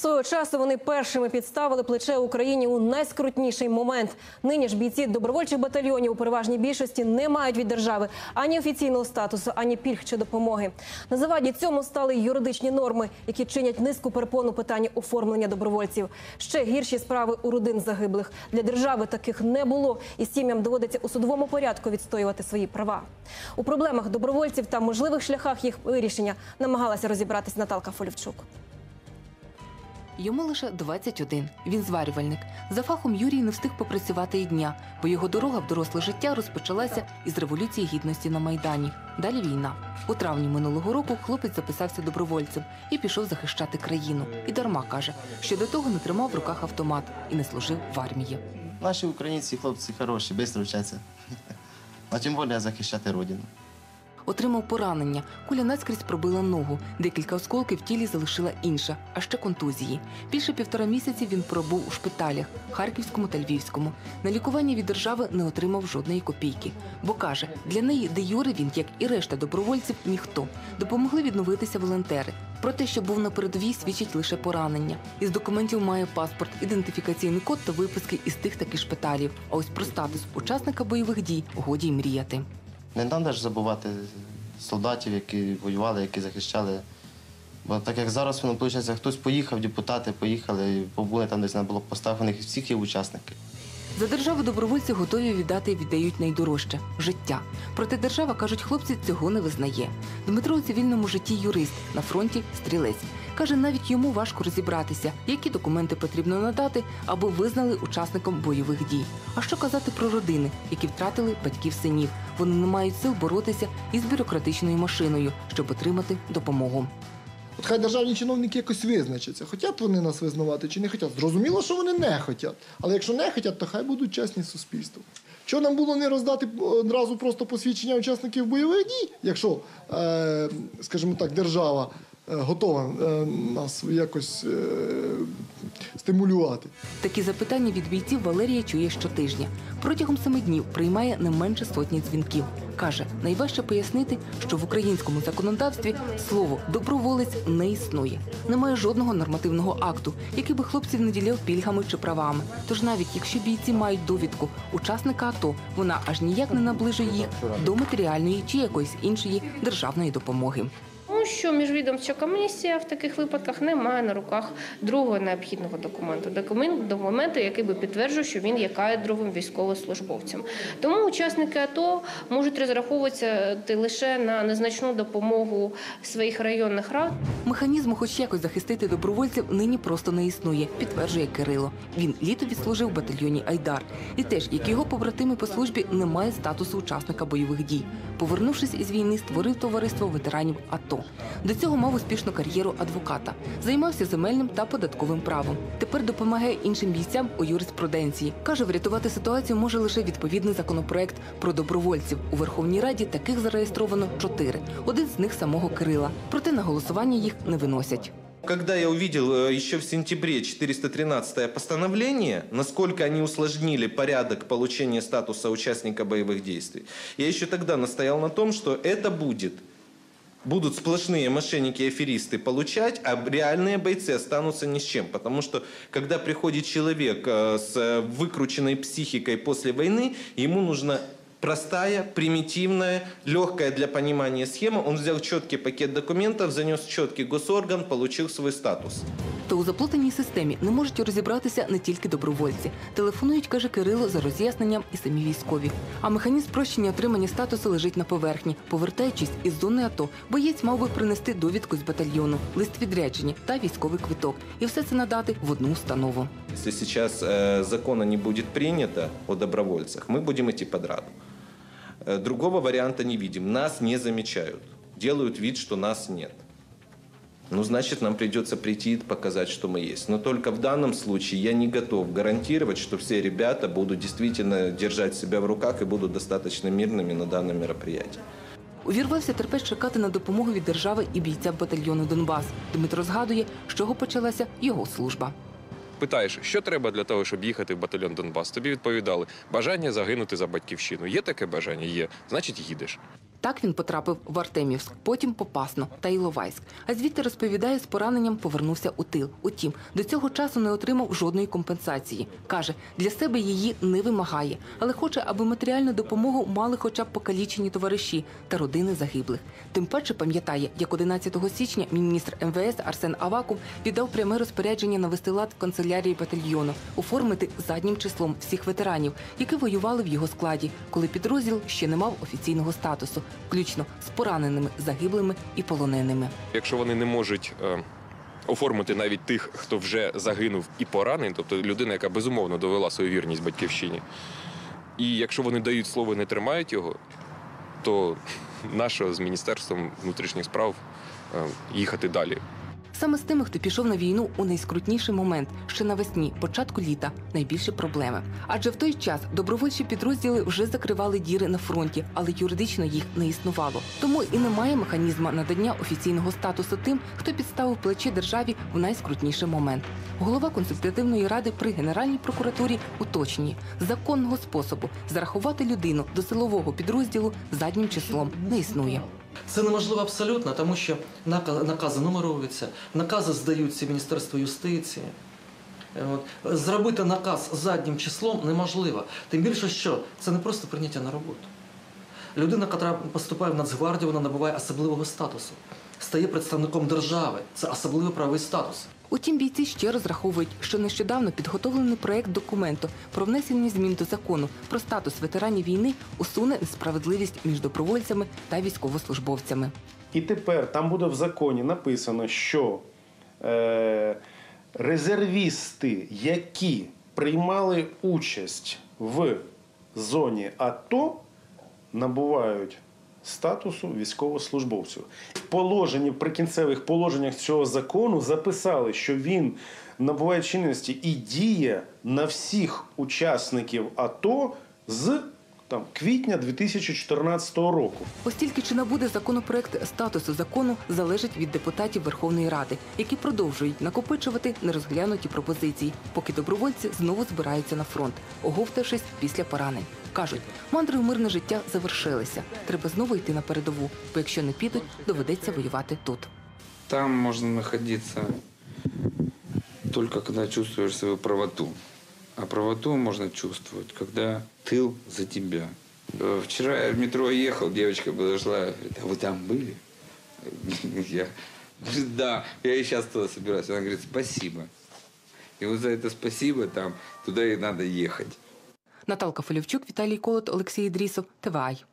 Свого часу вони першими підставили плече Україні у найскрутніший момент. Нині ж бійці добровольчих батальйонів у переважній більшості не мають від держави ані офіційного статусу, ані пільг чи допомоги. На заваді цьому стали юридичні норми, які чинять низку перепон у питанні оформлення добровольців. Ще гірші справи у родин загиблих. Для держави таких не було, і сім'ям доводиться у судовому порядку відстоювати свої права. У проблемах добровольців та можливих шляхах їх вирішення намагалася розібратись Наталка Фолівчук. Йому лише 21. Він зварювальник. За фахом Юрій не встиг попрацювати і дня, бо його дорога в доросле життя розпочалася із революції гідності на майдані. Далі війна. У травні минулого року хлопець записався добровольцем і пішов захищати країну. І дарма каже, що до того не тримав в руках автомат і не служив в армії. Наші українці хлопці хороші, швидко вчаться. А тим більше захищати родину. Отримав поранення. Куля наскрізь пробила ногу. Декілька осколків в тілі залишила інша, а ще контузії. Більше півтора місяці він пробув у шпиталях Харківському та Львівському. На лікування від держави не отримав жодної копійки. Бо каже, для неї де Юри він, як і решта добровольців, ніхто. Допомогли відновитися волонтери. Про те, що був на передовій, свідчить лише поранення. Із документів має паспорт, ідентифікаційний код та виписки із тих таки шпиталів. А ось про статус учасника бойових дій годі й мріяти. Не треба ж забувати солдатів, які воювали, які захищали. Бо так як зараз воно виходить, хтось поїхав, депутати поїхали, побули там десь на блокпостах, у них всіх є учасники. За державу добровольці готові віддати і віддають найдорожче життя. Проте держава, кажуть хлопці, цього не визнає. Дмитро у цивільному житті юрист, на фронті стрілець. Каже, навіть йому важко розібратися, які документи потрібно надати, аби визнали учасником бойових дій. А що казати про родини, які втратили батьків синів? Вони не мають сил боротися із бюрократичною машиною, щоб отримати допомогу. От хай державні чиновники якось визначаться, хотять вони нас визнавати чи не хотять. Зрозуміло, що вони не хотять. Але якщо не хотять, то хай будуть чесні з суспільством. Чого нам було не роздати одразу просто посвідчення учасників бойових дій, якщо, е, скажімо так, держава готова е, нас якось е, стимулювати. Такі запитання від бійців Валерія чує щотижня. Протягом семи днів приймає не менше сотні дзвінків. Каже, найважче пояснити, що в українському законодавстві слово доброволець не існує. Немає жодного нормативного акту, який би хлопців наділяв пільгами чи правами. Тож навіть якщо бійці мають довідку учасника АТО, вона аж ніяк не наближує їх до матеріальної чи якоїсь іншої державної допомоги. Тому що міжвідомча комісія в таких випадках не має на руках другого необхідного документу. Документ документу, який би підтверджував, що він є кадровим військовослужбовцем. Тому учасники АТО можуть розраховуватися лише на незначну допомогу своїх районних рад. Механізму, хоч якось захистити добровольців, нині просто не існує, підтверджує Кирило. Він літо відслужив в батальйоні Айдар. І теж, як його побратими по службі, не має статусу учасника бойових дій. Повернувшись із війни, створив товариство ветеранів АТО. До цього мав успішну кар'єру адвоката, займався земельним та податковим правом. Тепер допомагає іншим бійцям у юриспруденції. каже, врятувати ситуацію може лише відповідний законопроект про добровольців. У Верховній Раді таких зареєстровано чотири. Один з них самого Кирила. Проте на голосування їх не виносять. Когда я увидел э, еще в сентябре 413 постановление, насколько они усложнили порядок получения статуса участника боевых действий, я еще тогда настоял на том, что это будет будут сплошные мошенники и аферисты получать, а реальные бойцы останутся ни с чем. Потому что, когда приходит человек э, с э, выкрученной психикой после войны, ему нужна простая, примитивная, легкая для понимания схема. Он взял четкий пакет документов, занес четкий госорган, получил свой статус. Та у заплутаній системі не можуть розібратися не тільки добровольці. Телефонують, каже Кирило, за роз'ясненням і самі військові. А механізм спрощення отримання статусу лежить на поверхні. Повертаючись із зони АТО, боєць мав би принести довідку з батальйону, лист відрядження та військовий квиток. І все це надати в одну установу. Если сейчас э, закона не будет принято о добровольцах, мы будем идти под раду. Э, другого варианта не видим. Нас не замечают. Делают вид, что нас нет. Ну, значит, нам придется прийти и показать, что мы есть. Но только в данном случае я не готов гарантировать, что все ребята будут действительно держать себя в руках и будут достаточно мирными на данном мероприятии. Увірвався терпець чекати на допомогу від держави і бійця батальйону Донбас. Дмитро згадує, з чого почалася його служба. Питаєш, що треба для того, щоб їхати в батальйон Донбас? Тобі відповідали бажання загинути за батьківщину. Є таке бажання? Є. Значить, їдеш. Так він потрапив в Артемівськ, потім Попасно та Іловайськ. А звідти розповідає, з пораненням повернувся у тил. Утім, до цього часу не отримав жодної компенсації. Каже, для себе її не вимагає, але хоче, аби матеріальну допомогу мали хоча б покалічені товариші та родини загиблих. Тим паче пам'ятає, як 11 січня міністр МВС Арсен Аваков віддав пряме розпорядження навести лад в канцелярії батальйону, оформити заднім числом всіх ветеранів, які воювали в його складі, коли підрозділ ще не мав офіційного статусу, включно з пораненими, загиблими і полоненими. Якщо вони не можуть е, оформити навіть тих, хто вже загинув і поранений, тобто людина, яка безумовно довела свою вірність батьківщині, і якщо вони дають слово і не тримають його, то наше з Міністерством внутрішніх справ е, їхати далі. Саме з тими, хто пішов на війну у найскрутніший момент, ще навесні, початку літа, найбільші проблеми. Адже в той час добровольчі підрозділи вже закривали діри на фронті, але юридично їх не існувало. Тому і немає механізму надання офіційного статусу тим, хто підставив плечі державі в найскрутніший момент. Голова консультативної ради при генеральній прокуратурі уточнює законного способу зарахувати людину до силового підрозділу заднім числом не існує. Це неможливо абсолютно, тому що накази нумеруються, накази здаються Міністерству юстиції. Е, Зробити наказ заднім числом неможливо. Тим більше, що це не просто прийняття на роботу. Людина, яка поступає в Нацгвардію, вона набуває особливого статусу, стає представником держави. Це особливий правовий статус. Утім, бійці ще розраховують, що нещодавно підготовлений проект документу про внесення змін до закону про статус ветеранів війни усуне несправедливість між добровольцями та військовослужбовцями. І тепер там буде в законі написано, що е, резервісти, які приймали участь в зоні АТО, набувають статусу військовослужбовців. В положенні, в прикінцевих положеннях цього закону записали, що він набуває чинності і діє на всіх учасників АТО з там, квітня 2014 року. Ось тільки чи набуде законопроект статусу закону залежить від депутатів Верховної Ради, які продовжують накопичувати нерозглянуті пропозиції, поки добровольці знову збираються на фронт, оговтавшись після поранень. Кажуть, мандри в мирне життя завершилися. Треба знову йти на передову, бо якщо не підуть, доведеться воювати тут. Там можно находиться только когда чувствуешь свою правоту. А правоту можно чувствовать, когда тыл за тебя. Э, Вчера я в метро ехал, девочка подошла, говорит, а вы там были? Я говорю, да, я и сейчас туда собираюсь. Она говорит, спасибо. И вот за это спасибо там, туда и надо ехать. Наталка Фолівчук, Віталій Колот, Олексій Ідрісов, ТВАЙ.